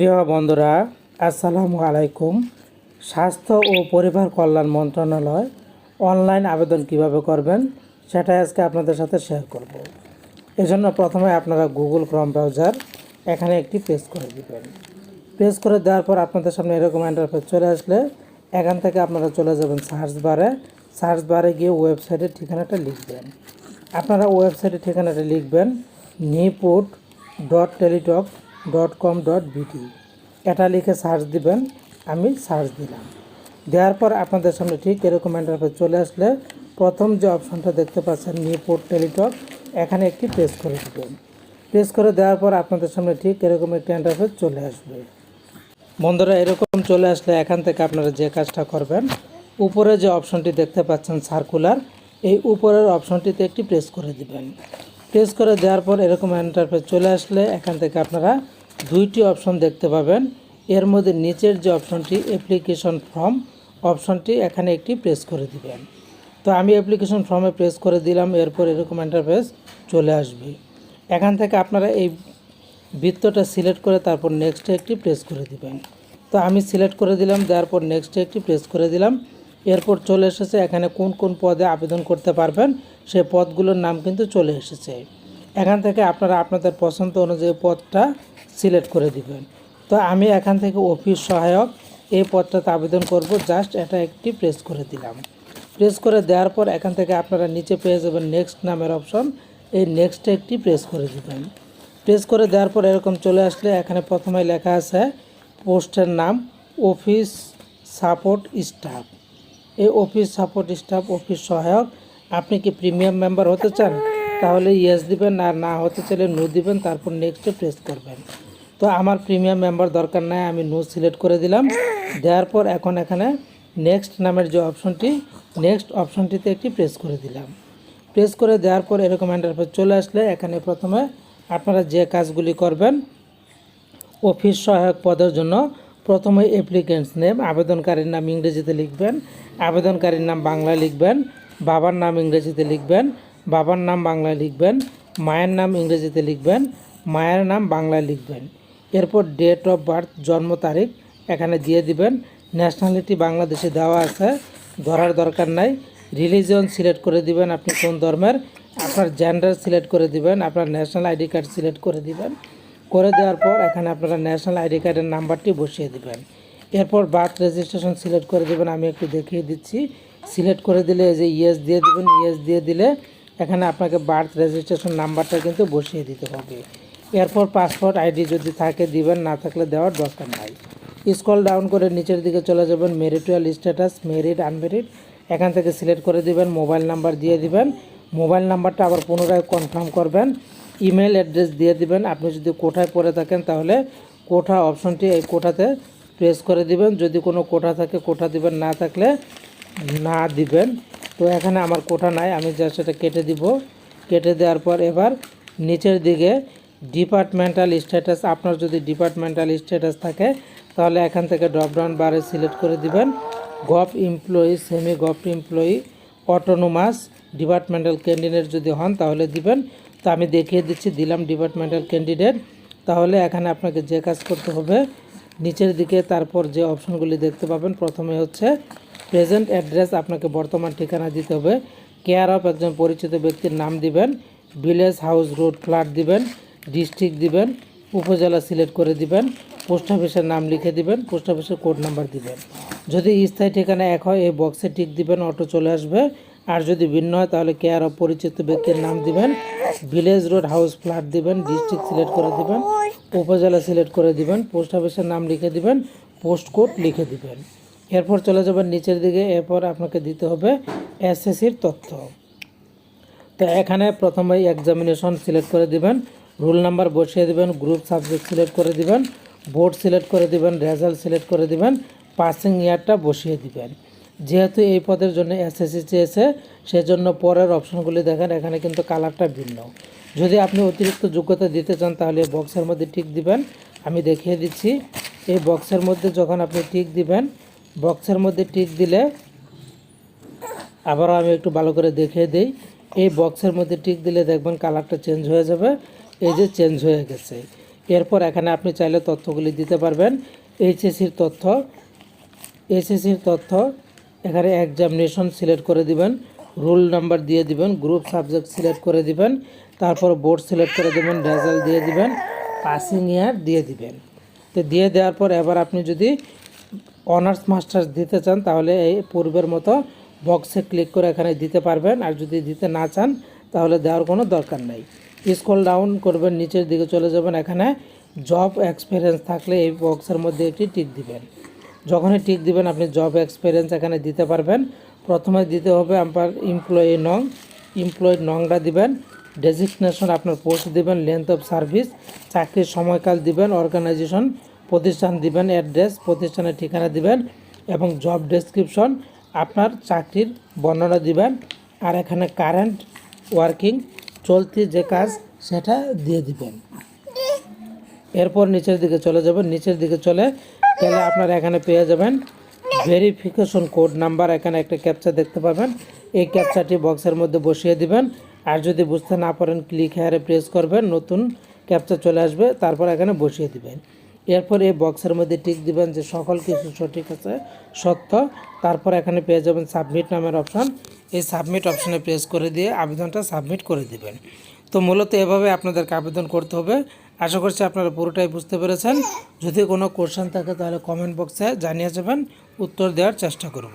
প্রিয় বন্ধুরা, আসসালামু আলাইকুম। স্বাস্থ্য ও পরিবার কল্যাণ মন্ত্রণালয় অনলাইন আবেদন কীভাবে করবেন সেটাই আজকে আপনাদের সাথে শেয়ার করব। এজন্য প্রথমে আপনারা গুগল ক্রম ব্রাউজার এখানে একটি পেজ করে দিবেন। পেজ করে দেওয়ার পর আপনাদের সামনে এরকম ইন্টারফেস চলে আসলে এখান থেকে আপনারা চলে যাবেন সার্চ বারে সার্চ বারে গিয়ে ওয়েবসাইটের ঠিকানাটা লিখবেন। আপনারা ওয়েবসাইটের ঠিকানাটা লিখবেন নিপুট dot Teletalk dot com dot BD এটা লিখে সার্চ দিবেন, আমি সার্চ দিলাম। দেওয়ার পর আপনাদের সামনে ঠিক এরকম ইন্টারফেস চলে আসলে প্রথম যে অপশনটা দেখতে পাচ্ছেন নিপুট টেলিটক এখানে একটি প্রেস করে দেবেন। প্রেস করে দেওয়ার পর আপনাদের সামনে ঠিক এরকম একটি ইন্টারফেস চলে আসবে। বন্ধুরা, এরকম চলে আসলে এখান থেকে আপনারা যে কাজটা করবেন, উপরে যে অপশনটি দেখতে পাচ্ছেন সার্কুলার এই উপরের অপশনটিতে একটি প্রেস করে দিবেন। প্রেস করে দেওয়ার পর এরকম ইন্টারফেস চলে আসলে এখান থেকে আপনারা দুইটি অপশন দেখতে পাবেন। এর মধ্যে নিচের যে অপশনটি অ্যাপ্লিকেশন ফর্ম অপশনটি এখানে একটি প্রেস করে দিবেন। তো আমি অ্যাপ্লিকেশন ফর্মে প্রেস করে দিলাম, এরপর এরকম ইন্টারফেস চলে আসবে। এখান থেকে আপনারা এই বৃত্তটা সিলেক্ট করে তারপর নেক্সটে একটি প্রেস করে দিবেন। তো আমি সিলেক্ট করে দিলাম, দেওয়ার পর নেক্সটে একটি প্রেস করে দিলাম। এরপর চলে এসেছে, এখানে কোন কোন পদে আবেদন করতে পারবেন সেই পদগুলোর নাম কিন্তু চলে এসেছে। এখান থেকে আপনারা আপনাদের পছন্দ অনুযায়ী পদটা সিলেক্ট করে দিবেন। তো আমি এখান থেকে অফিস সহায়ক এই পদটাতে আবেদন করব, জাস্ট এটা একটি প্রেস করে দিলাম। প্রেস করে দেওয়ার পর এখান থেকে আপনারা নিচে পেয়ে যাবেন নেক্সট নামের অপশন, এই নেক্সটে একটি প্রেস করে দিবেন। প্রেস করে দেওয়ার পর এরকম চলে আসলে এখানে প্রথমে লেখা আছে, পোস্টের নাম, অফিস সাপোর্ট স্টাফ। এই অফিস সাপোর্ট স্টাফ অফিস সহায়ক, আপনি কি প্রিমিয়াম মেম্বার হতে চান? তাহলে ইয়েস দিবেন, আর না হতে চাইলে নো দিবেন, তারপর নেক্সটে প্রেস করবেন। তো আমার প্রিমিয়াম মেম্বার দরকার নাই, আমি নো সিলেক্ট করে দিলাম। দেওয়ার পর এখন এখানে নেক্সট নামের যে অপশনটি নেক্সট অপশনটিতে একটি প্রেস করে দিলাম। প্রেস করে দেওয়ার পর এরকম ইন্টারফেস চলে আসলে এখানে প্রথমে আপনারা যে কাজগুলি করবেন, অফিস সহায়ক পদের জন্য প্রথমে অ্যাপ্লিকেন্টস নেম, আবেদনকারীর নাম ইংরেজিতে লিখবেন, আবেদনকারীর নাম বাংলায় লিখবেন, বাবার নাম ইংরেজিতে লিখবেন, বাবার নাম বাংলায় লিখবেন, মায়ের নাম ইংরেজিতে লিখবেন, মায়ের নাম বাংলায় লিখবেন। এরপর ডেট অফ বার্থ জন্ম তারিখ এখানে দিয়ে দিবেন। ন্যাশনালিটি বাংলাদেশে দেওয়া আছে, ধরার দরকার নাই। রিলিজিয়ন সিলেক্ট করে দিবেন আপনি কোন ধর্মের, আপনার জেন্ডার সিলেক্ট করে দিবেন, আপনার ন্যাশনাল আইডি কার্ড সিলেক্ট করে দিবেন। করে দেওয়ার পর এখানে আপনারা ন্যাশনাল আইডি কার্ডের নাম্বারটি বসিয়ে দিবেন। এরপর বার্থ রেজিস্ট্রেশন সিলেক্ট করে দেবেন, আমি একটু দেখিয়ে দিচ্ছি। সিলেক্ট করে দিলে এই যে ইয়েস দিয়ে দেবেন ইয়েস দিয়ে দিলে এখানে আপনাকে বার্থ রেজিস্ট্রেশন নাম্বারটা কিন্তু বসিয়ে দিতে হবে। এরপর পাসপোর্ট আইডি যদি থাকে, দিবেন, না থাকলে দেওয়ার দরকার নাই। স্কল ডাউন করে নিচের দিকে চলে যাবেন মেরিটুয়াল স্ট্যাটাস মেরিট আনমেরিট এখান থেকে সিলেক্ট করে দিবেন মোবাইল নাম্বার দিয়ে দিবেন। মোবাইল নাম্বারটা আবার পুনরায় কনফার্ম করবেন। ইমেল অ্যাড্রেস দিয়ে দিবেন। আপনি যদি কোঠায় পড়ে থাকেন, তাহলে কোঠা অপশনটি এই কোঠাতে প্রেস করে দিবেন। যদি কোনো কোঠা থাকে, কোঠা দিবেন, না থাকলে না দিবেন। তো এখানে আমার কোঠা নাই, আমি যা সেটা কেটে দিব। কেটে দেওয়ার পর এবার নিচের দিকে ডিপার্টমেন্টাল স্ট্যাটাস আপনার যদি ডিপার্টমেন্টাল স্ট্যাটাস থাকে, তাহলে এখান থেকে ড্রপডাউন বারে সিলেক্ট করে দিবেন। Gov employee semi gov employee autonomous departmental candidate যদি হন, তাহলে দিবেন। তো আমি দেখিয়ে দিচ্ছি, দিলাম ডিপার্টমেন্টাল ক্যান্ডিডেট তাহলে এখানে আপনাকে যে কাজ করতে হবে, নিচের দিকে তারপর যে অপশনগুলি দেখতে পাবেন, প্রথমে হচ্ছে প্রেজেন্ট অ্যাড্রেস আপনাকে বর্তমান ঠিকানা দিতে হবে। কেয়ার অফ একজন পরিচিত ব্যক্তির নাম দিবেন ভিলেজ হাউস রোড ফ্ল্যাট দিবেন ডিস্ট্রিক্ট দিবেন, উপজেলা সিলেক্ট করে দিবেন পোস্ট অফিসের নাম লিখে দিবেন পোস্ট অফিসের কোড নাম্বার দিবেন। যদি স্থায়ী ঠিকানা এক হয়, এই বক্সে টিক দিবেন অটো চলে আসবে। আর যদি ভিন্ন হয়, তাহলে কেয়ার অফ পরিচিত ব্যক্তির নাম দিবেন? ভিলেজ রোড হাউস ফ্ল্যাট দিবেন ডিস্ট্রিক্ট সিলেক্ট করে দিবেন, উপজেলা সিলেক্ট করে দিবেন পোস্ট অফিসের নাম লিখে দিবেন পোস্ট কোড লিখে দিবেন। এরপর চলে যাবেন নিচের দিকে, এরপর আপনাকে দিতে হবে এসএসসির তথ্য। তো এখানে প্রথমে এক্সামিনেশন সিলেক্ট করে দিবেন রোল নাম্বার বসিয়ে দিবেন গ্রুপ সাবজেক্ট সিলেক্ট করে দিবেন বোর্ড সিলেক্ট করে দিবেন রেজাল্ট সিলেক্ট করে দিবেন পাসিং ইয়ারটা বসিয়ে দিবেন। যেহেতু এই পদের জন্য এসএসসি চেয়েছে, সেজন্য পরের অপশনগুলি দেখেন, এখানে কিন্তু কালারটা ভিন্ন। যদি আপনি অতিরিক্ত যোগ্যতা দিতে চান, তাহলে বক্সের মধ্যে টিক দিবেন। আমি দেখিয়ে দিচ্ছি, এই বক্সের মধ্যে যখন আপনি টিক দিবেন বক্সের মধ্যে টিক দিলে আবারও আমি একটু ভালো করে দেখিয়ে দিই। এই বক্সের মধ্যে টিক দিলে দেখবেন কালারটা চেঞ্জ হয়ে যাবে। এই যে চেঞ্জ হয়ে গেছে। এরপর এখানে আপনি চাইলে তথ্যগুলি দিতে পারবেন। এইচএসির তথ্য এসএসসির তথ্য এখানে এক্সামিনেশন সিলেক্ট করে দিবেন রোল নাম্বার দিয়ে দিবেন গ্রুপ সাবজেক্ট সিলেক্ট করে দিবেন, তারপর বোর্ড সিলেক্ট করে দিবেন রেজাল্ট দিয়ে দিবেন পাসিং ইয়ার দিয়ে দিবেন। তো দিয়ে দেওয়ার পর এবার আপনি যদি অনার্স মাস্টার্স দিতে চান, তাহলে এই পূর্বের মতো বক্সে ক্লিক করে এখানে দিতে পারবেন, আর যদি দিতে না চান, তাহলে দেওয়ার কোনো দরকার নেই। স্ক্রল ডাউন করবেন, নিচের দিকে চলে যাবেন, এখানে জব এক্সপিরিয়েন্স থাকলে এই বক্সের মধ্যে একটি টিক দিবেন। যখনই টিক দিবেন, আপনি জব এক্সপিরিয়েন্স এখানে দিতে পারবেন। প্রথমে দিতে হবে আপনার এমপ্লয়ি নং এমপ্লয়ি নংটা দিবেন। ডেজিগনেশন আপনার পোস্ট দিবেন লেন্থ অফ সার্ভিস চাকরির সময়কাল দিবেন অর্গানাইজেশন প্রতিষ্ঠান দিবেন অ্যাড্রেস প্রতিষ্ঠানের ঠিকানা দিবেন, এবং জব ডেসক্রিপশন আপনার চাকরির বর্ণনা দিবেন। আর এখানে কারেন্ট ওয়ার্কিং চলতি যে কাজ, সেটা দিয়ে দিবেন। এরপর নিচের দিকে চলে যাবেন। নিচের দিকে চলে গেলে আপনারা এখানে পেয়ে যাবেন ভেরিফিকেশন কোড নাম্বার এখানে একটা ক্যাপচা দেখতে পাবেন। এই ক্যাপচাটি বক্সের মধ্যে বসিয়ে দিবেন। আর যদি বুঝতে না পারেন ক্লিক হেয়ারে প্রেস করবেন, নতুন ক্যাপচা চলে আসবে, তারপর এখানে বসিয়ে দিবেন। এরপর এই বক্সের মধ্যে টিক দিবেন যে সকল কিছু সঠিক আছে, সত্য। তারপর এখানে পেয়ে যাবেন সাবমিট নামের অপশন এই সাবমিট অপশানে প্রেস করে দিয়ে আবেদনটা সাবমিট করে দিবেন। তো মূলত এভাবে আপনাদেরকে আবেদন করতে হবে। আশা করছি আপনারা পুরোটাই বুঝতে পেরেছেন। যদি কোনো কোশ্চেন থাকে তাহলে কমেন্ট বক্সে জানিয়ে যাবেন। উত্তর দেওয়ার চেষ্টা করব।